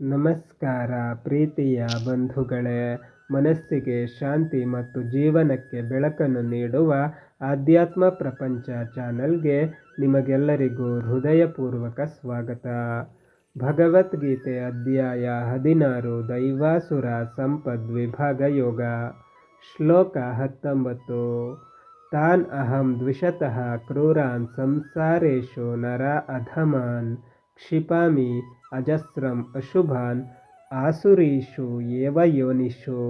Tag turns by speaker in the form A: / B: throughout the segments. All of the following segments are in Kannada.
A: ನಮಸ್ಕಾರ ಪ್ರೀತಿಯ ಬಂಧುಗಳೇ, ಮನಸ್ಸಿಗೆ ಶಾಂತಿ ಮತ್ತು ಜೀವನಕ್ಕೆ ಬೆಳಕನ್ನು ನೀಡುವ ಆಧ್ಯಾತ್ಮ ಪ್ರಪಂಚ ಚಾನಲ್ಗೆ ನಿಮಗೆಲ್ಲರಿಗೂ ಹೃದಯಪೂರ್ವಕ ಸ್ವಾಗತ. ಭಗವದ್ಗೀತೆ ಅಧ್ಯಾಯ ಹದಿನಾರು, ದೈವಾಸುರ ಸಂಪದ್ ವಿಭಾಗ ಯೋಗ, ಶ್ಲೋಕ ಹತ್ತೊಂಬತ್ತು. ತಾನ್ ಅಹಂ ದ್ವಿಷತಃ ಕ್ರೂರಾನ್ ಸಂಸಾರೇಶು ನರ ಅಧಮಾನ್. ಕ್ಷಿಪಾಮಿ ಅಜಸ್ರಂ ಅಶುಭಾನ್ ಆಸುರೀಷು ಏವ ಯೋನಿಷು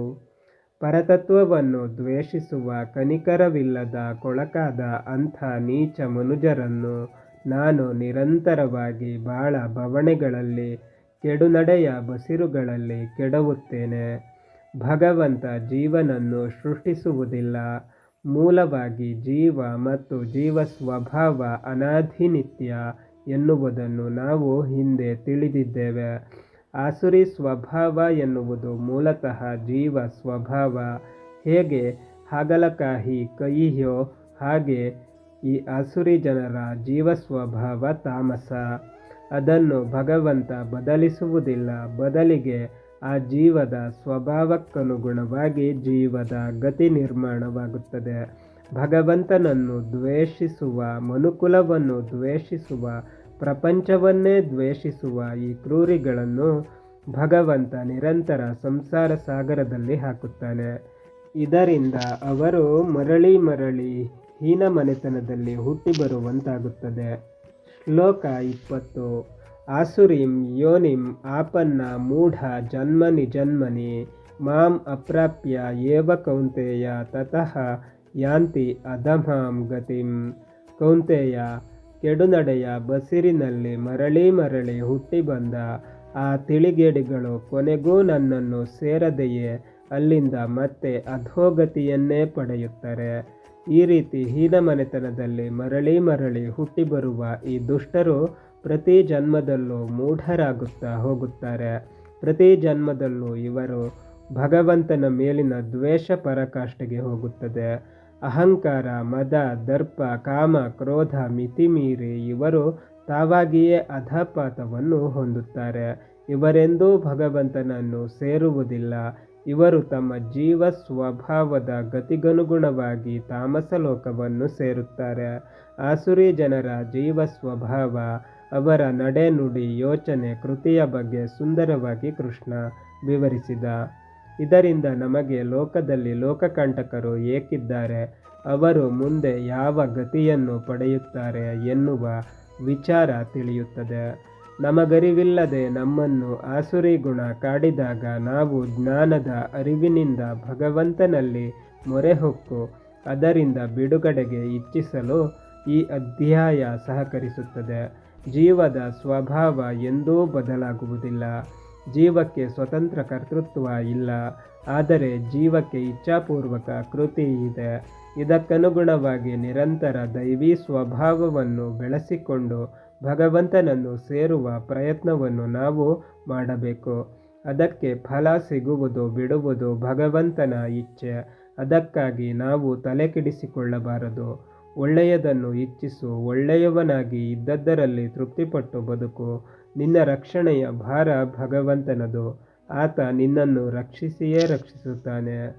A: ಪರತತ್ವವನ್ನು ದ್ವೇಷಿಸುವ ಕನಿಕರವಿಲ್ಲದ ಕೊಳಕಾದ ಅಂಥ ನೀಚ ಮನುಜರನ್ನು ನಾನು ನಿರಂತರವಾಗಿ ಬಾಳ ಬವಣೆಗಳಲ್ಲಿ, ಕೆಡುನಡೆಯ ಬಸಿರುಗಳಲ್ಲಿ ಕೆಡವುತ್ತೇನೆ। ಭಗವಂತ ಜೀವನನ್ನು ಸೃಷ್ಟಿಸುವುದಿಲ್ಲ। ಮೂಲವಾಗಿ ಜೀವ ಮತ್ತು ಜೀವ ಸ್ವಭಾವ ಅನಾಧಿನಿತ್ಯ ಎನ್ನುವುದನ್ನು ನಾವು ಹಿಂದೆ ತಿಳಿದಿದ್ದೇವೆ. ಆಸುರಿ ಸ್ವಭಾವ ಎನ್ನುವುದು ಮೂಲತಃ ಜೀವ ಸ್ವಭಾವ. ಹೇಗೆ? ಹಾಗಲಕಾಯಿ ಕೈಯೋ ಹಾಗೆ ಈ ಆಸುರಿ ಜನರ ಜೀವ ಸ್ವಭಾವ ತಾಮಸ. ಅದನ್ನು ಭಗವಂತ ಬದಲಿಸುವುದಿಲ್ಲ. ಬದಲಿಗೆ ಆ ಜೀವದ ಸ್ವಭಾವಕ್ಕನುಗುಣವಾಗಿ ಜೀವದ ಗತಿ ನಿರ್ಮಾಣವಾಗುತ್ತದೆ. ಭಗವಂತನನ್ನು ದ್ವೇಷಿಸುವ ಮನುಕುಲವನ್ನು ದ್ವೇಷಿಸುವ ಪ್ರಪಂಚವನ್ನೇ ದ್ವೇಷಿಸುವ ಈ ಕ್ರೂರಿಗಳನ್ನು ಭಗವಂತ ನಿರಂತರ ಸಂಸಾರ ಸಾಗರದಲ್ಲಿ ಹಾಕುತ್ತಾನೆ. ಇದರಿಂದ ಅವರು ಮರಳಿ ಮರಳಿ ಹೀನ ಮನೆತನದಲ್ಲಿ ಹುಟ್ಟಿ ಬರುವಂತಾಗುತ್ತದೆ. ಶ್ಲೋಕ ಇಪ್ಪತ್ತು. ಆಸುರಿಂ ಯೋನಿಂ ಆಪನ್ನ ಮೂಢ ಜನ್ಮನಿ ಜನ್ಮನಿ ಮಾಂ ಅಪ್ರಾಪ್ಯ ಏವ ಕೌಂತೆಯ ತತಃ ಯಾಂತಿ ಅಧಮಾಂ ಗತಿಂ ಕೌಂತೆಯ ಕೆಡುನಡೆಯ ಬಸಿರಿನಲ್ಲಿ ಮರಳಿ ಮರಳಿ ಹುಟ್ಟಿ ಬಂದ ಆ ತಿಳಿಗೇಡಿಗಳು ಕೊನೆಗೂ ನನ್ನನ್ನು ಸೇರದೆಯೇ? ಅಲ್ಲಿಂದ ಮತ್ತೆ ಅಧೋಗತಿಯನ್ನೇ ಪಡೆಯುತ್ತಾರೆ. ಈ ರೀತಿ ಹೀನಮನೆತನದಲ್ಲಿ ಮರಳಿ ಮರಳಿ ಹುಟ್ಟಿ ಬರುವ ಈ ದುಷ್ಟರು ಪ್ರತಿ ಜನ್ಮದಲ್ಲೂ ಮೂಢರಾಗುತ್ತಾ ಹೋಗುತ್ತಾರೆ. ಪ್ರತಿ ಜನ್ಮದಲ್ಲೂ ಇವರು ಭಗವಂತನ ಮೇಲಿನ ದ್ವೇಷ ಪರಾಕಾಷ್ಠೆಗೆ ಹೋಗುತ್ತದೆ. ಅಹಂಕಾರ, ಮದ, ದರ್ಪ, ಕಾಮ, ಕ್ರೋಧ, ಮಿತಿಮೀರಿ ಇವರು ತಾವಾಗಿಯೇ ಅಧಪಾತವನ್ನು ಹೊಂದುತ್ತಾರೆ. ಇವರೆಂದೂ ಭಗವಂತನನ್ನು ಸೇರುವುದಿಲ್ಲ. ಇವರು ತಮ್ಮ ಜೀವ ಸ್ವಭಾವದ ಗತಿಗನುಗುಣವಾಗಿ ತಾಮಸ ಲೋಕವನ್ನು ಸೇರುತ್ತಾರೆ. ಆಸುರಿ ಜನರ ಜೀವ ಸ್ವಭಾವ, ಅವರ ನಡೆನುಡಿ ಯೋಚನೆ ಕೃತಿಯ ಬಗ್ಗೆ ಸುಂದರವಾಗಿ ಕೃಷ್ಣ ವಿವರಿಸಿದ. ಇದರಿಂದ ನಮಗೆ ಲೋಕದಲ್ಲಿ ಲೋಕಕಂಟಕರು ಏಕಿದ್ದಾರೆ, ಅವರು ಮುಂದೆ ಯಾವ ಗತಿಯನ್ನು ಪಡೆಯುತ್ತಾರೆ ಎನ್ನುವ ವಿಚಾರ ತಿಳಿಯುತ್ತದೆ. ನಮಗರಿವಿಲ್ಲದೆ ನಮ್ಮನ್ನು ಆಸುರಿ ಗುಣ ಕಾಡಿದಾಗ ನಾವು ಜ್ಞಾನದ ಅರಿವಿನಿಂದ ಭಗವಂತನಲ್ಲಿ ಮೊರೆಹೊಕ್ಕು, ಅದರಿಂದ ಬಿಡುಗಡೆಗೆ ಇಚ್ಛಿಸಲು ಈ ಅಧ್ಯಾಯ ಸಹಕರಿಸುತ್ತದೆ. ಜೀವದ ಸ್ವಭಾವ ಎಂದೂ ಬದಲಾಗುವುದಿಲ್ಲ. ಜೀವಕ್ಕೆ ಸ್ವತಂತ್ರ ಕರ್ತೃತ್ವ ಇಲ್ಲ. ಆದರೆ ಜೀವಕ್ಕೆ ಇಚ್ಛಾಪೂರ್ವಕ ಕೃತಿ ಇದೆ. ಇದಕ್ಕನುಗುಣವಾಗಿ ನಿರಂತರ ದೈವಿ ಸ್ವಭಾವವನ್ನು ಬೆಳೆಸಿಕೊಂಡು ಭಗವಂತನನ್ನು ಸೇರುವ ಪ್ರಯತ್ನವನ್ನು ನಾವು ಮಾಡಬೇಕು. ಅದಕ್ಕೆ ಫಲ ಸಿಗುವುದು ಬಿಡುವುದು ಭಗವಂತನ ಇಚ್ಛೆ. ಅದಕ್ಕಾಗಿ ನಾವು ತಲೆಕೆಡಿಸಿಕೊಳ್ಳಬಾರದು. ಒಳ್ಳೆಯದನ್ನು ಇಚ್ಛಿಸು, ಒಳ್ಳೆಯವನಾಗಿ ಇದ್ದದ್ದರಲ್ಲಿ ತೃಪ್ತಿಪಟ್ಟು ಬದುಕು. ನಿನ್ನ ರಕ್ಷಣೆಯ ಭಾರ ಭಗವಂತನದು. ಆತ ನಿನ್ನನ್ನು ರಕ್ಷಿಸಿಯೇ ರಕ್ಷಿಸುತ್ತಾನೆ.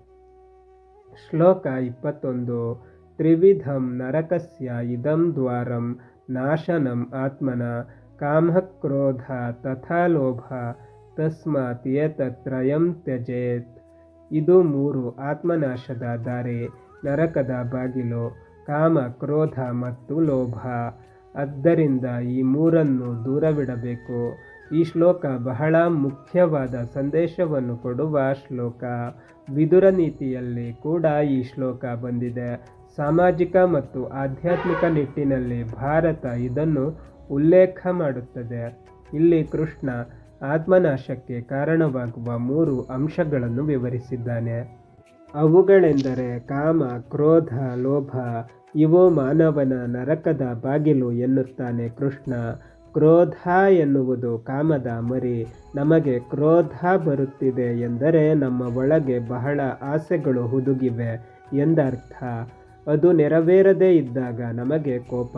A: ಶ್ಲೋಕ ಇಪ್ಪತ್ತೊಂದು. ತ್ರಿವಿಧಂ ನರಕಸ್ಯ ಇದಂ ದ್ವಾರಂ ನಾಶನಂ ಆತ್ಮನ. ಕಾಮಕ್ರೋಧ ತಥಾ ಲೋಭ ತಸ್ಮಾತ್ ಏತತ್ರಯಂ ತ್ಯಜೇತ್. ಇದು ಮೂರು ಆತ್ಮನಾಶದ ದಾರಿ ನರಕದ ಬಾಗಿಲು. ಕಾಮ, ಕ್ರೋಧ ಮತ್ತು ಲೋಭ. ಆದ್ದರಿಂದ ಈ ಮೂರನ್ನು ದೂರವಿಡಬೇಕು. ಈ ಶ್ಲೋಕ ಬಹಳ ಮುಖ್ಯವಾದ ಸಂದೇಶವನ್ನು ಕೊಡುವ ಶ್ಲೋಕ. ವಿದುರ ನೀತಿಯಲ್ಲಿ ಕೂಡ ಈ ಶ್ಲೋಕ ಬಂದಿದೆ. ಸಾಮಾಜಿಕ ಮತ್ತು ಆಧ್ಯಾತ್ಮಿಕ ನಿಟ್ಟಿನಲ್ಲಿ ಭಾರತ ಇದನ್ನು ಉಲ್ಲೇಖ ಮಾಡುತ್ತದೆ. ಇಲ್ಲಿ ಕೃಷ್ಣ ಆತ್ಮನಾಶಕ್ಕೆ ಕಾರಣವಾಗುವ ಮೂರು ಅಂಶಗಳನ್ನು ವಿವರಿಸಿದ್ದಾನೆ. ಅವುಗಳೆಂದರೆ ಕಾಮ, ಕ್ರೋಧ, ಲೋಭ ಇವು ಮಾನವನ ನರಕದ ಬಾಗಿಲು ಎನ್ನುತ್ತಾನೆ ಕೃಷ್ಣ. ಕ್ರೋಧ ಎನ್ನುವುದು ಕಾಮದ ಮರಿ. ನಮಗೆ ಕ್ರೋಧ ಬರುತ್ತಿದೆ ಎಂದರೆ ನಮ್ಮ ಒಳಗೆ ಬಹಳ ಆಸೆಗಳು ಹುದುಗಿವೆ ಎಂದರ್ಥ. ಅದು ನೆರವೇರದೇ ಇದ್ದಾಗ ನಮಗೆ ಕೋಪ.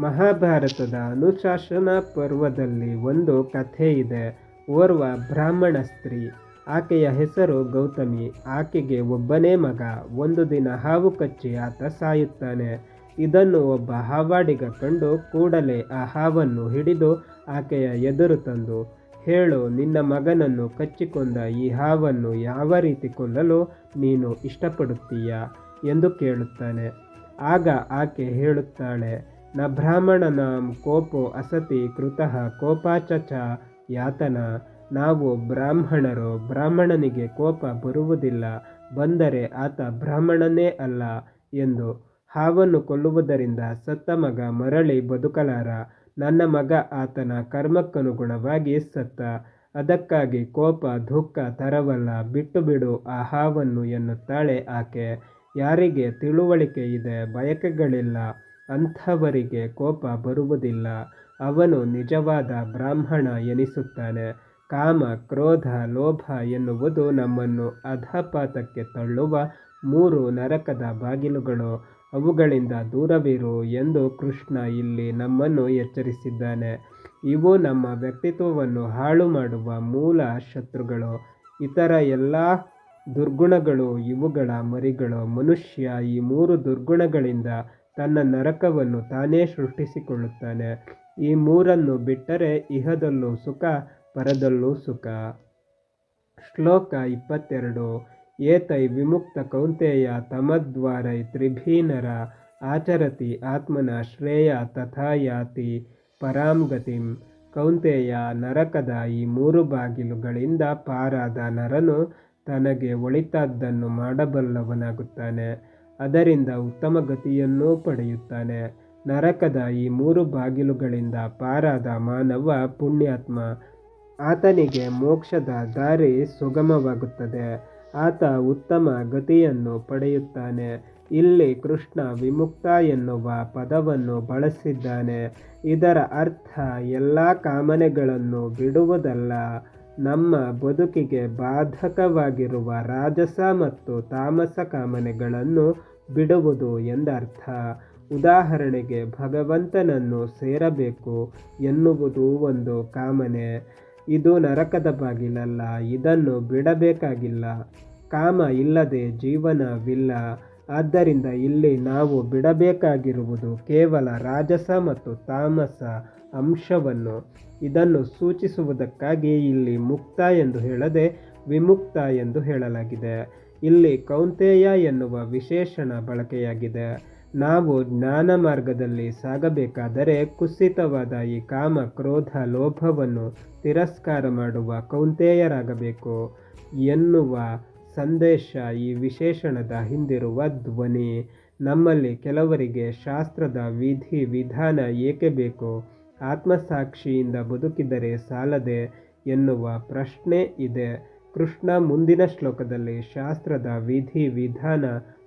A: ಮಹಾಭಾರತದ ಅನುಶಾಸನ ಪರ್ವದಲ್ಲಿ ಒಂದು ಕಥೆ ಇದೆ ಓರ್ವ ಬ್ರಾಹ್ಮಣ ಸ್ತ್ರೀ. ಆಕೆಯ ಹೆಸರು ಗೌತಮಿ. ಆಕೆಗೆ ಒಬ್ಬನೇ ಮಗ, ಒಂದು ದಿನ ಹಾವು ಕಚ್ಚಿ ಆತ ಸಾಯುತ್ತಾನೆ. ಇದನ್ನು ಒಬ್ಬ ಹಾವಾಡಿಗ ಕಂಡು ಕೂಡಲೇ ಆ ಹಾವನ್ನು ಹಿಡಿದು ಆಕೆಯ ಎದುರು ತಂದು, ಹೇಳು, ನಿನ್ನ ಮಗನನ್ನು ಕಚ್ಚಿಕೊಂಡ ಈ ಹಾವನ್ನು ಯಾವ ರೀತಿ ಕೊಲ್ಲಲು ನೀನು ಇಷ್ಟಪಡುತ್ತೀಯಾ? ಎಂದು ಕೇಳುತ್ತಾನೆ. ಆಗ ಆಕೆ ಹೇಳುತ್ತಾಳೆ, ನ ಬ್ರಾಹ್ಮಣನಾಂ ಕೋಪೋ ಅಸತಿ ಕೃತಃ ಕೋಪಾಚಚ ಯಾತನ. ನಾವು ಬ್ರಾಹ್ಮಣರು ಬ್ರಾಹ್ಮಣನಿಗೆ ಕೋಪ ಬರುವುದಿಲ್ಲ, ಬಂದರೆ ಆತ ಬ್ರಾಹ್ಮಣನೇ ಅಲ್ಲ ಎಂದು ಹಾವನ್ನು ಕೊಲ್ಲುವುದರಿಂದ ಸತ್ತ ಮಗ ಮರಳಿ ಬದುಕಲಾರ. ನನ್ನ ಮಗ ಆತನ ಕರ್ಮಕ್ಕನುಗುಣವಾಗಿ ಸತ್ತ, ಅದಕ್ಕಾಗಿ ಕೋಪ ದುಃಖ ತರವಲ್ಲ ಬಿಟ್ಟು ಬಿಡು ಆ ಹಾವನ್ನು ಎನ್ನುತ್ತಾಳೆ ಆಕೆ. ಯಾರಿಗೆ ತಿಳುವಳಿಕೆ ಇದೆ, ಬಯಕೆಗಳಿಲ್ಲ, ಅಂಥವರಿಗೆ ಕೋಪ ಬರುವುದಿಲ್ಲ. ಅವನು ನಿಜವಾದ ಬ್ರಾಹ್ಮಣ ಎನಿಸುತ್ತಾನೆ. ಕಾಮ, ಕ್ರೋಧ, ಲೋಭ ಎನ್ನುವುದು ನಮ್ಮನ್ನು ಅಧಪಾತಕ್ಕೆ ತಳ್ಳುವ ಮೂರು ನರಕದ ಬಾಗಿಲುಗಳು. ಅವುಗಳಿಂದ ದೂರವಿರು ಎಂದು ಕೃಷ್ಣ ಇಲ್ಲಿ ನಮ್ಮನ್ನು ಎಚ್ಚರಿಸಿದ್ದಾನೆ. ಇವು ನಮ್ಮ ವ್ಯಕ್ತಿತ್ವವನ್ನು ಹಾಳು ಮಾಡುವ ಮೂಲ ಶತ್ರುಗಳು. ಇತರ ಎಲ್ಲ ದುರ್ಗುಣಗಳು ಇವುಗಳ ಮರಿಗಳು. ಮನುಷ್ಯ ಈ ಮೂರು ದುರ್ಗುಣಗಳಿಂದ ತನ್ನ ನರಕವನ್ನು ತಾನೇ ಸೃಷ್ಟಿಸಿಕೊಳ್ಳುತ್ತಾನೆ. ಈ ಮೂರನ್ನು ಬಿಟ್ಟರೆ ಇಹದಲ್ಲೂ ಸುಖ ಪರದಲ್ಲೂ ಸುಖ. ಶ್ಲೋಕ ಇಪ್ಪತ್ತೆರಡು. ಏತೈ ವಿಮುಕ್ತ ಕೌಂತೆಯ ತಮದ್ವಾರೈ ತ್ರಿಭೀನರ ಆಚರತಿ ಆತ್ಮನ ಶ್ರೇಯ ತಥಾ ಯಾತಿ ಪರಾಂ ಕೌಂತೆಯ ನರಕದ ಈ ಮೂರು ಬಾಗಿಲುಗಳಿಂದ ಪಾರಾದ ನರನು ತನಗೆ ಒಳಿತಾದ್ದನ್ನು ಮಾಡಬಲ್ಲವನಾಗುತ್ತಾನೆ. ಅದರಿಂದ ಉತ್ತಮ ಗತಿಯನ್ನೂ ಪಡೆಯುತ್ತಾನೆ. ನರಕದ ಈ ಮೂರು ಬಾಗಿಲುಗಳಿಂದ ಪಾರಾದ ಮಾನವ ಪುಣ್ಯಾತ್ಮ ಆತನಿಗೆ ಮೋಕ್ಷದ ದಾರಿ ಸುಗಮವಾಗುತ್ತದೆ. ಆತ ಉತ್ತಮ ಗತಿಯನ್ನು ಪಡೆಯುತ್ತಾನೆ. ಇಲ್ಲಿ ಕೃಷ್ಣ ವಿಮುಕ್ತ ಎನ್ನುವ ಪದವನ್ನು ಬಳಸಿದ್ದಾನೆ. ಇದರ ಅರ್ಥ, ಎಲ್ಲ ಕಾಮನೆಗಳನ್ನು ಬಿಡುವುದಲ್ಲ. ನಮ್ಮ ಬದುಕಿಗೆ ಬಾಧಕವಾಗಿರುವ ರಾಜಸ ಮತ್ತು ತಾಮಸ ಕಾಮನೆಗಳನ್ನು ಬಿಡುವುದು ಎಂದರ್ಥ. ಉದಾಹರಣೆಗೆ ಭಗವಂತನನ್ನು ಸೇರಬೇಕು ಎನ್ನುವುದು ಒಂದು ಕಾಮನೆ. ಇದು ನರಕದ ಬಾಗಿಲಲ್ಲ, ಇದನ್ನು ಬಿಡಬೇಕಾಗಿಲ್ಲ. ಕಾಮ ಇಲ್ಲದೆ ಜೀವನವಿಲ್ಲ ಆದ್ದರಿಂದ ಇಲ್ಲಿ ನಾವು ಬಿಡಬೇಕಾಗಿರುವುದು ಕೇವಲ ರಾಜಸ ಮತ್ತು ತಾಮಸ ಅಂಶವನ್ನು. ಇದನ್ನು ಸೂಚಿಸುವುದಕ್ಕಾಗಿ ಇಲ್ಲಿ ಮುಕ್ತ ಎಂದು ಹೇಳದೆ ವಿಮುಕ್ತ ಎಂದು ಹೇಳಲಾಗಿದೆ. ಇಲ್ಲಿ ಕೌಂತೆಯ ಎನ್ನುವ ವಿಶೇಷಣ ಬಳಕೆಯಾಗಿದೆ. ನಾವು ಜ್ಞಾನ ಮಾರ್ಗದಲ್ಲಿ ಸಾಗಬೇಕಾದರೆ ಕುಸಿತವಾದ ಈ ಕಾಮ ಕ್ರೋಧ ಲೋಭವನ್ನು ತಿರಸ್ಕಾರ ಮಾಡುವ ಕೌಂತೆಯರಾಗಬೇಕು ಎನ್ನುವ ಸಂದೇಶ ಈ ವಿಶೇಷಣದ ಹಿಂದಿರುವ ಧ್ವನಿ. ನಮ್ಮಲ್ಲಿ ಕೆಲವರಿಗೆ ಶಾಸ್ತ್ರದ ವಿಧಿ ವಿಧಾನ ಏಕೆ ಬೇಕು? ಆತ್ಮಸಾಕ್ಷಿಯಿಂದ ಬದುಕಿದರೆ ಸಾಲದೆ ಎನ್ನುವ ಪ್ರಶ್ನೆ ಇದೆ. ಕೃಷ್ಣ ಮುಂದಿನ ಶ್ಲೋಕದಲ್ಲಿ ಶಾಸ್ತ್ರದ ವಿಧಿ ವಿಧಾನ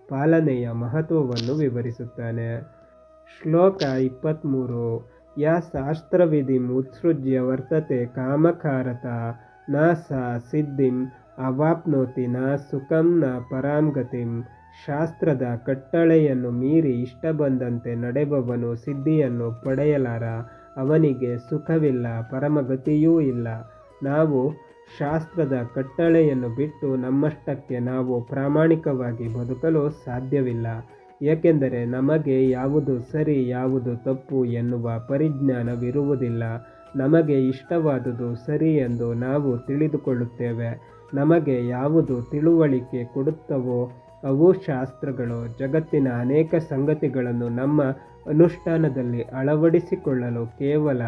A: ಪಾಲನೆಯ ಮಹತ್ವವನ್ನು ವಿವರಿಸುತ್ತಾನೆ. ಶ್ಲೋಕ ಇಪ್ಪತ್ತ್ಮೂರು ಯಾ ಶಾಸ್ತ್ರವಿಧಿಂ ಉತ್ಸೃಜ್ಯ ವರ್ತತೆ ಕಾಮಕಾರತ. ನ ಸಾ ಸಿದ್ಧಿಂ ಅವಾಪ್ನೋತಿ ನ ಸುಖಂ ನ ಪರಾಂಗತಿಂ. ಶಾಸ್ತ್ರದ ಕಟ್ಟಳೆಯನ್ನು ಮೀರಿ ಇಷ್ಟ ಬಂದಂತೆ ನಡೆಬವನು ಸಿದ್ಧಿಯನ್ನು ಪಡೆಯಲಾರ. ಅವನಿಗೆ ಸುಖವಿಲ್ಲ, ಪರಮಗತಿಯೂ ಇಲ್ಲ. ನಾವು ಶಾಸ್ತ್ರದ ಕಟ್ಟಳೆಯನ್ನು ಬಿಟ್ಟು ನಮ್ಮಷ್ಟಕ್ಕೆ ನಾವು ಪ್ರಾಮಾಣಿಕವಾಗಿ ಬದುಕಲು ಸಾಧ್ಯವಿಲ್ಲ. ಏಕೆಂದರೆ ನಮಗೆ ಯಾವುದು ಸರಿ, ಯಾವುದು ತಪ್ಪು ಎನ್ನುವ ಪರಿಜ್ಞಾನವಿರುವುದಿಲ್ಲ. ನಮಗೆ ಇಷ್ಟವಾದುದು ಸರಿ ಎಂದು ನಾವು ತಿಳಿದುಕೊಳ್ಳುತ್ತೇವೆ. ನಮಗೆ ಯಾವುದು ತಿಳುವಳಿಕೆ ಕೊಡುತ್ತವೋ, ಅವು ಶಾಸ್ತ್ರಗಳು, ಜಗತ್ತಿನ ಅನೇಕ ಸಂಗತಿಗಳನ್ನು ನಮ್ಮ ಅನುಷ್ಠಾನದಲ್ಲಿ ಅಳವಡಿಸಿಕೊಳ್ಳಲು ಕೇವಲ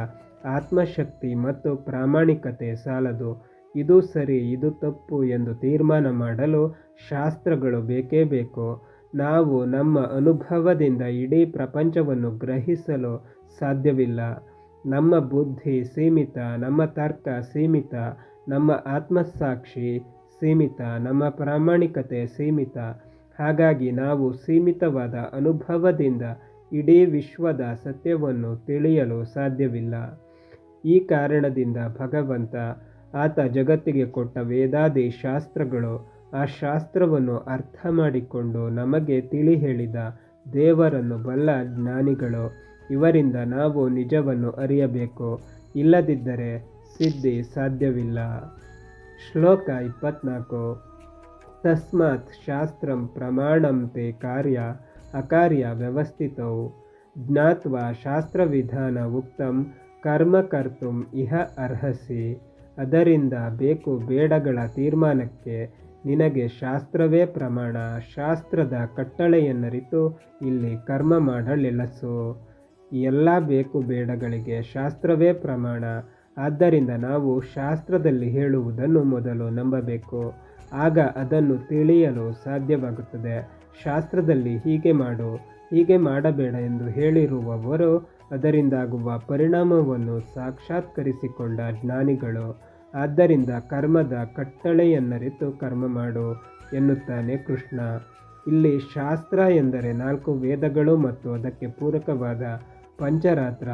A: ಆತ್ಮಶಕ್ತಿ ಮತ್ತು ಪ್ರಾಮಾಣಿಕತೆ ಸಾಲದು. ಇದು ಸರಿ, ಇದು ತಪ್ಪು ಎಂದು ತೀರ್ಮಾನ ಮಾಡಲು ಶಾಸ್ತ್ರಗಳು ಬೇಕೇ ಬೇಕು. ನಾವು ನಮ್ಮ ಅನುಭವದಿಂದ ಇಡೀ ಪ್ರಪಂಚವನ್ನು ಗ್ರಹಿಸಲು ಸಾಧ್ಯವಿಲ್ಲ. ನಮ್ಮ ಬುದ್ಧಿ ಸೀಮಿತ, ನಮ್ಮ ತರ್ಕ ಸೀಮಿತ, ನಮ್ಮ ಆತ್ಮಸಾಕ್ಷಿ ಸೀಮಿತ, ನಮ್ಮ ಪ್ರಾಮಾಣಿಕತೆ ಸೀಮಿತ. ಹಾಗಾಗಿ ನಾವು ಸೀಮಿತವಾದ ಅನುಭವದಿಂದ ಇಡೀ ವಿಶ್ವದ ಸತ್ಯವನ್ನು ತಿಳಿಯಲು ಸಾಧ್ಯವಿಲ್ಲ. ಈ ಕಾರಣದಿಂದ ಭಗವಂತ ಆತ ಜಗತ್ತಿಗೆ ಕೊಟ್ಟ ವೇದಾದಿ ಶಾಸ್ತ್ರಗಳು ಆ ಶಾಸ್ತ್ರವನ್ನು ಅರ್ಥ ಮಾಡಿಕೊಂಡು ನಮಗೆ ತಿಳಿ ಹೇಳಿದ ದೇವರನ್ನು ಬಲ್ಲ ಜ್ಞಾನಿಗಳು. ಇವರಿಂದ ನಾವು ನಿಜವನ್ನು ಅರಿಯಬೇಕು. ಇಲ್ಲದಿದ್ದರೆ ಸಿದ್ಧಿ ಸಾಧ್ಯವಿಲ್ಲ. ಶ್ಲೋಕ ಇಪ್ಪತ್ನಾಲ್ಕು. ತಸ್ಮಾತ್ ಶಾಸ್ತ್ರಂ ಪ್ರಮಾಣಂತೆ ಕಾರ್ಯ ಅಕಾರ್ಯ ವ್ಯವಸ್ಥಿತವು ಜ್ಞಾತ್ವ ಶಾಸ್ತ್ರವಿಧಾನ ಉಕ್ತಂ ಕರ್ಮ ಕರ್ತುಂ ಇಹ ಅರ್ಹಸಿ. ಅದರಿಂದ ಬೇಕು ಬೇಡಗಳ ತೀರ್ಮಾನಕ್ಕೆ ನಿನಗೆ ಶಾಸ್ತ್ರವೇ ಪ್ರಮಾಣ, ಶಾಸ್ತ್ರದ ಕಟ್ಟಳೆಯನ್ನರಿತು ಇಲ್ಲಿ ಕರ್ಮ ಮಾಡಲೆಲಸು. ಎಲ್ಲ ಬೇಕು ಬೇಡಗಳಿಗೆ ಶಾಸ್ತ್ರವೇ ಪ್ರಮಾಣ. ಆದ್ದರಿಂದ ನಾವು ಶಾಸ್ತ್ರದಲ್ಲಿ ಹೇಳುವುದನ್ನು ಮೊದಲು ನಂಬಬೇಕು. ಆಗ ಅದನ್ನು ತಿಳಿಯಲು ಸಾಧ್ಯವಾಗುತ್ತದೆ. ಶಾಸ್ತ್ರದಲ್ಲಿ ಹೀಗೆ ಮಾಡು. ಹೀಗೆ ಮಾಡಬೇಡ ಎಂದು ಹೇಳಿರುವವರು ಅದರಿಂದಾಗುವ ಪರಿಣಾಮವನ್ನು ಸಾಕ್ಷಾತ್ಕರಿಸಿಕೊಂಡ ಜ್ಞಾನಿಗಳು, ಆದ್ದರಿಂದ ಕರ್ಮದ ಕಟ್ಟಳೆಯನ್ನರಿತು ಕರ್ಮ ಮಾಡು ಎನ್ನುತ್ತಾನೆ ಕೃಷ್ಣ. ಇಲ್ಲಿ ಶಾಸ್ತ್ರ ಎಂದರೆ ನಾಲ್ಕು ವೇದಗಳು ಮತ್ತು ಅದಕ್ಕೆ ಪೂರಕವಾದ ಪಂಚರಾತ್ರ,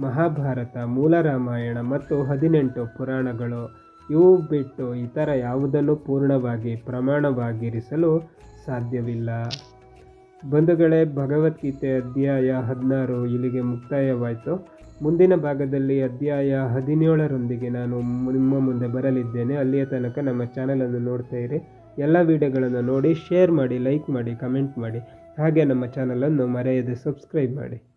A: ಮಹಾಭಾರತ ಮೂಲ ರಾಮಾಯಣ ಮತ್ತು ಹದಿನೆಂಟು ಪುರಾಣಗಳು. ಇವು ಬಿಟ್ಟು ಇತರ ಯಾವುದನ್ನು ಪೂರ್ಣವಾಗಿ ಪ್ರಮಾಣವಾಗಿರಿಸಲು ಸಾಧ್ಯವಿಲ್ಲ. ಬಂಧುಗಳೇ, ಭಗವದ್ಗೀತೆ ಅಧ್ಯಾಯ ಹದಿನಾರು ಇಲ್ಲಿಗೆ ಮುಕ್ತಾಯವಾಯಿತು. ಮುಂದಿನ ಭಾಗದಲ್ಲಿ ಅಧ್ಯಾಯ ಹದಿನೇಳರೊಂದಿಗೆ ನಾನು ನಿಮ್ಮ ಮುಂದೆ ಬರಲಿದ್ದೇನೆ. ಅಲ್ಲಿಯ ತನಕ ನಮ್ಮ ಚಾನಲನ್ನು ನೋಡ್ತಾ ಇರಿ. ಎಲ್ಲ ವಿಡಿಯೋಗಳನ್ನು ನೋಡಿ ಶೇರ್ ಮಾಡಿ ಲೈಕ್ ಮಾಡಿ ಕಮೆಂಟ್ ಮಾಡಿ. ಹಾಗೆ ನಮ್ಮ ಚಾನಲನ್ನು ಮರೆಯದೆ ಸಬ್ಸ್ಕ್ರೈಬ್ ಮಾಡಿ.